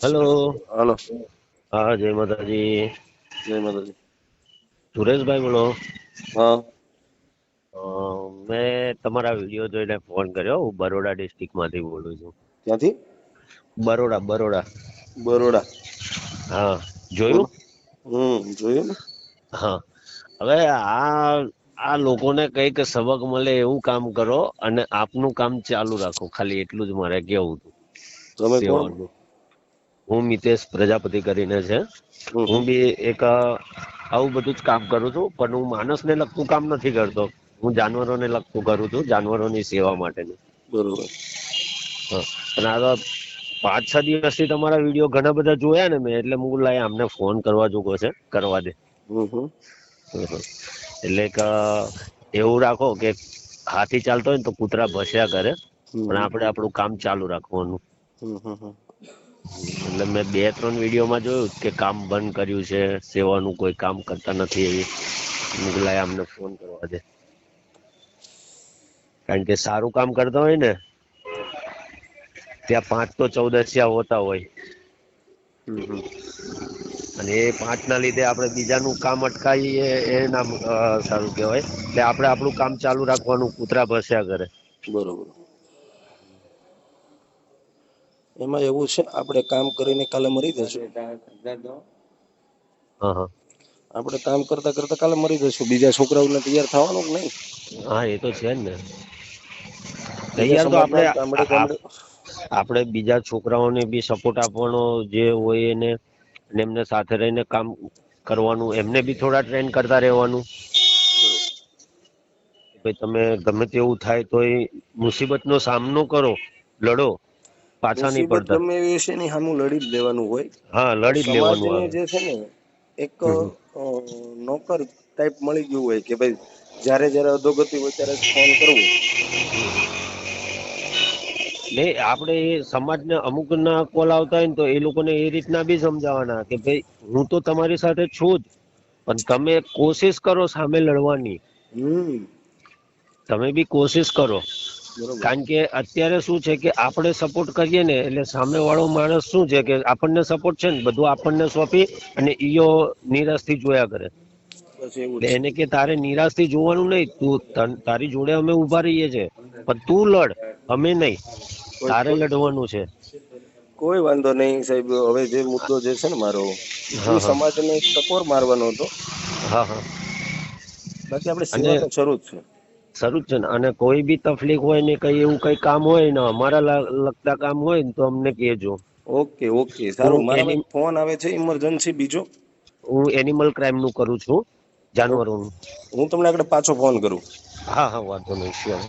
Hello હાલો હા જય માતાજી. જય માતાજી. સુરેશભાઈ બોલો. હા. મેં તમારા વીડિયો જોઈને ફોન કર્યો. હું બરોડા ડિસ્ટ્રિક્ટમાંથી બોલું છું. ક્યાંથી? બરોડા બરોડા. બરોડા. હા જોયું? હમ જોયું ને? હા. હવે આ આ લોકોને કંઈક સબક મળે એવું કામ કરો અને આપનું કામ ચાલુ રાખો. ખાલી એટલું જ મારે કેવું હતું. તમે. હું મિતેશ પ્રજાપતિ કરીને છે. હું બી એક આવું બધું જ કામ કરું છું પણ હું માણસને લગતું કામ નથી કરતો. હું જાનવરોને લગતું કરું છું જાનવરોની સેવા માટેનું. બરોબર. અને આ તો પાંચ છ દિવસથી તમારા વીડિયો ઘણા બધા જોયા ને મેં એટલે હું લાય આમને ફોન કરવા જોગો છે કરવા દે. એટલે કે એવું રાખો કે હાથી ચાલતો હોય ને તો કૂતરા ભસ્યા કરે પણ આપણે આપણું કામ ચાલુ રાખવાનું. એટલે મેં બે ત્રણ વિડીયોમાં જોયું કે કામ બંધ કર્યું છે સેવાનું કોઈ કામ કરતા નથી એવી. મુગલાએ અમને ફોન કરવા દે. કારણ કે સારું કામ કરતા હોય ને ત્યાં પાંચ તો ચૌદસિયા હોતા હોય. અને એ પાંચના લીધે આપણે બીજાનું કામ અટકાવીએ એ નામ સારું કહેવાય. એટલે આપણે આપણું કામ ચાલુ રાખવાનું કૂતરા ભસ્યા કરે. બરોબર. એમાં એવું છે આપણે કામ કરીને કાલે મરી જશું. હા હા. આપણે કામ કરતા કરતા કાલે મરી જશું. બીજા છોકરાઓને તૈયાર થવાનું કે નહીં? હા એ તો છે જ ને. તૈયાર તો આપણે આપણે બીજા છોકરાઓને બી સપોર્ટ આપવાનો જે હોય એને અને એમને સાથે રહીને કામ કરવાનું એમને બી થોડા ટ્રેન કરતા રહેવાનું. ભાઈ તમે ગમે તેવું થાય તો એ મુસીબતનો સામનો કરો લડો. પાછા નહીં પડતા ગમે એવી હશે એની સામું લડી જ લેવાનું હોય. હા લડી જ લેવાનું જે છે ને એક નોકર ટાઈપ મળી ગયું હોય કે ભાઈ જ્યારે જ્યારે અધોગતિ હોય ત્યારે ફોન કરવો. ને આપણે એ સમાજને અમુક ના કોલ આવતા હોય ને તો એ લોકોને એ રીતના બી સમજાવવાના કે ભાઈ હું તો તમારી સાથે છું જ પણ તમે કોશિશ કરો સામે લડવાની. તમે બી કોશિશ કરો. કારણ કે અત્યારે શું છે કે આપણે સપોર્ટ કરીએ ને એટલે સામે વાળો માણસ શું છે કે આપણને સપોર્ટ છે ને બધું આપણને સોંપી અને ઈયો નિરાશથી જોયા કરે. એને કે તારે નિરાશથી જોવાનું નહીં તું તારી જોડે અમે ઊભા રહીએ છે પણ તું લડ અમે નહીં. તારે લડવાનું છે. કોઈ વાંધો નહીં સાહેબ હવે જે મુદ્દો જે છે ને મારો હું. સમાજને ટકોર મારવાનો હતો. હા હા. બાકી આપણે સેવા તો શરૂ જ છે. શરૂ છે ને. અને કોઈ બી તકલીફ હોય ને કઈ એવું કઈ કામ હોય ને અમારા લગતા કામ હોય ને તો અમને કહેજો. Okay okay. સારું. એક ફોન આવે છે ઇમરજન્સી બીજો. હું એનિમલ ક્રાઇમનું કરું છું જાનવરોનું. હું તમને આગળ પાછો ફોન કરું. હા હા વાંધો નહીં sure.